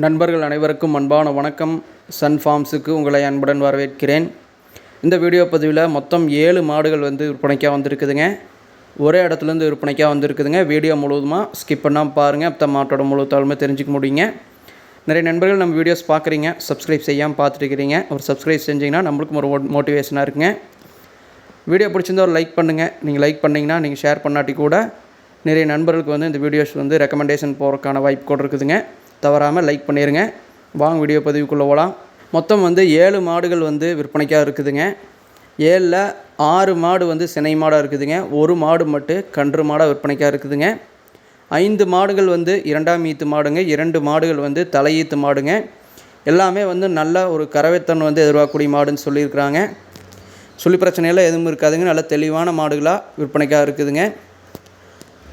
நண்பர்கள் அனைவருக்கும் அன்பான வணக்கம். சன் ஃபார்ம்ஸுக்கு உங்களை அன்புடன் வரவேற்கிறேன். இந்த வீடியோ பதிவில் மொத்தம் ஏழு மாடுகள் வந்து விற்பனைக்காக வந்திருக்குதுங்க. ஒரே இடத்துலேருந்து விற்பனைக்காக வந்திருக்குதுங்க. வீடியோ முழுவதுமாக ஸ்கிப் பண்ணாமல் பாருங்கள் அப்போ மாட்டோட முழு தாழ்மை தெரிஞ்சுக்க முடியுங்க. நிறைய நண்பர்கள் நம்ம வீடியோஸ் பார்க்குறீங்க சப்ஸ்கிரைப் செய்யாமல் பார்த்துருக்கிறீங்க ஒரு சப்ஸ்கிரைப் செஞ்சிங்கன்னா நம்மளுக்கும் ஒரு மோட்டிவேஷனாக இருக்குங்க. வீடியோ பிடிச்சிருந்தா ஒரு லைக் பண்ணுங்கள் நீங்கள் லைக் பண்ணிங்கன்னா நீங்கள் ஷேர் பண்ணாட்டி கூட நிறைய நண்பர்களுக்கு வந்து இந்த வீடியோஸ் வந்து ரெக்கமெண்டேஷன் போகிறதுக்கான வாய்ப்பு கூட இருக்குதுங்க. தவறாமல் லைக் பண்ணிடுங்க வாங்க வீடியோ பதிவுக்குள்ளே போகலாம் மொத்தம் வந்து ஏழு மாடுகள் வந்து விற்பனைக்காக இருக்குதுங்க. ஏழில் ஆறு மாடு வந்து சினை மாடாக இருக்குதுங்க. ஒரு மாடு மட்டும் கன்று மாடாக விற்பனைக்காக இருக்குதுங்க. ஐந்து மாடுகள் வந்து இரண்டாம் ஈத்து மாடுங்க. இரண்டு மாடுகள் வந்து தலையீத்து மாடுங்க. எல்லாமே வந்து நல்ல ஒரு கறவைத்தன் வந்து எதிர்பார்க்கக்கூடிய மாடுன்னு சொல்லியிருக்கிறாங்க. சொல்லி பிரச்சனையெல்லாம் எதுவும் இருக்காதுங்க. நல்ல தெளிவான மாடுகளாக விற்பனைக்காக இருக்குதுங்க.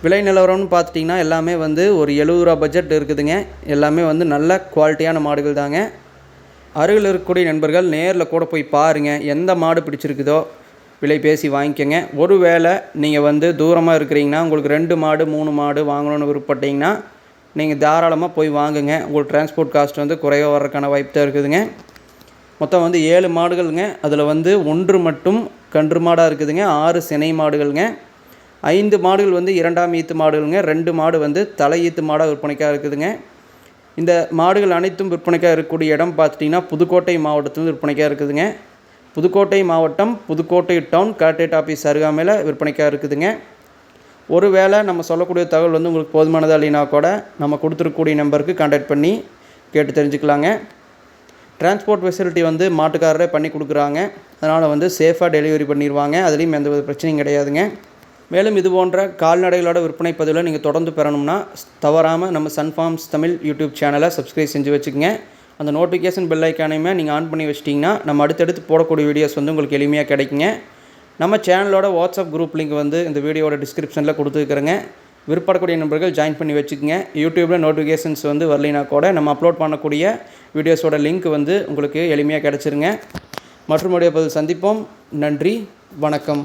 விலை நிலவரம்னு பார்த்துட்டிங்கன்னா எல்லாமே வந்து ஒரு எழுபது ரூபா பட்ஜெட் இருக்குதுங்க. எல்லாமே வந்து நல்ல குவாலிட்டியான மாடுகள் தாங்க. அருகில் இருக்கக்கூடிய நண்பர்கள் நேரில் கூட போய் பாருங்கள் எந்த மாடு பிடிச்சிருக்குதோ விலை பேசி வாங்கிக்கோங்க. ஒரு வேளை நீங்கள் வந்து தூரமாக இருக்கிறீங்கன்னா உங்களுக்கு ரெண்டு மாடு மூணு மாடு வாங்கணும்னு விருப்பப்பட்டீங்கன்னா நீங்கள் தாராளமாக போய் வாங்குங்க. உங்களுக்கு டிரான்ஸ்போர்ட் காஸ்ட் வந்து குறைவாக வர்றதுக்கான வாய்ப்பு தான் இருக்குதுங்க. மொத்தம் வந்து ஏழு மாடுகள்ங்க. அதில் வந்து ஒன்று மட்டும் கன்று மாடாக இருக்குதுங்க. ஆறு சினை மாடுகள்ங்க. ஐந்து மாடுகள் வந்து இரண்டாம் ஈத்து மாடுகளுங்க. ரெண்டு மாடு வந்து தலை ஈத்து மாடாக விற்பனைக்காக இருக்குதுங்க. இந்த மாடுகள் அனைத்தும் விற்பனைக்காக இருக்கக்கூடிய இடம் பார்த்துட்டிங்கன்னா புதுக்கோட்டை மாவட்டத்தில் விற்பனைக்காக இருக்குதுங்க. புதுக்கோட்டை மாவட்டம் புதுக்கோட்டை டவுன் கலெக்டரேட் ஆஃபீஸ் அருகாமையில் விற்பனைக்காக இருக்குதுங்க. ஒரு வேளை நம்ம சொல்லக்கூடிய தகவல் வந்து உங்களுக்கு போதுமானதாக இல்லைனா கூட நம்ம கொடுத்துருக்கக்கூடிய நம்பருக்கு கான்டாக்ட் பண்ணி கேட்டு தெரிஞ்சுக்கலாங்க. டிரான்ஸ்போர்ட் ஃபெசிலிட்டி வந்து மாட்டுக்காரரே பண்ணி கொடுக்குறாங்க. அதனால் வந்து சேஃபாக டெலிவரி பண்ணிடுவாங்க அதுலேயும் எந்த வித பிரச்சனையும் கிடையாதுங்க. மேலும் இது போன்ற கால்நடைகளோட விற்பனை பதிவில் நீங்கள் தொடர்ந்து பெறணும்னா தவறாமல் நம்ம சன்ஃபார்ம்ஸ் தமிழ் யூடியூப் சேனலை சப்ஸ்கிரைப் செஞ்சு வச்சுக்கோங்க. அந்த நோட்டிஃபிகேஷன் பெல் ஐக்கானையுமே நீங்கள் ஆன் பண்ணி வச்சிட்டிங்கன்னா நம்ம அடுத்தடுத்து போடக்கூடிய வீடியோஸ் வந்து உங்களுக்கு எளிமையாக கிடைக்குங்க. நம்ம சேனலோட வாட்ஸ்அப் குரூப் லிங்க் வந்து இந்த வீடியோட டிஸ்கிரிப்ஷனில் கொடுத்துருக்குறேங்க. விருப்பப்படக்கூடிய நண்பர்கள் ஜாயின் பண்ணி வச்சுக்கோங்க. யூடியூப்பில் நோட்டிஃபிகேஷன்ஸ் வந்து வரலினா கூட நம்ம அப்லோட் பண்ணக்கூடிய வீடியோஸோட லிங்க் வந்து உங்களுக்கு எளிமையாக கிடச்சிருங்க. மற்றும் பதில் சந்திப்போம். நன்றி. வணக்கம்.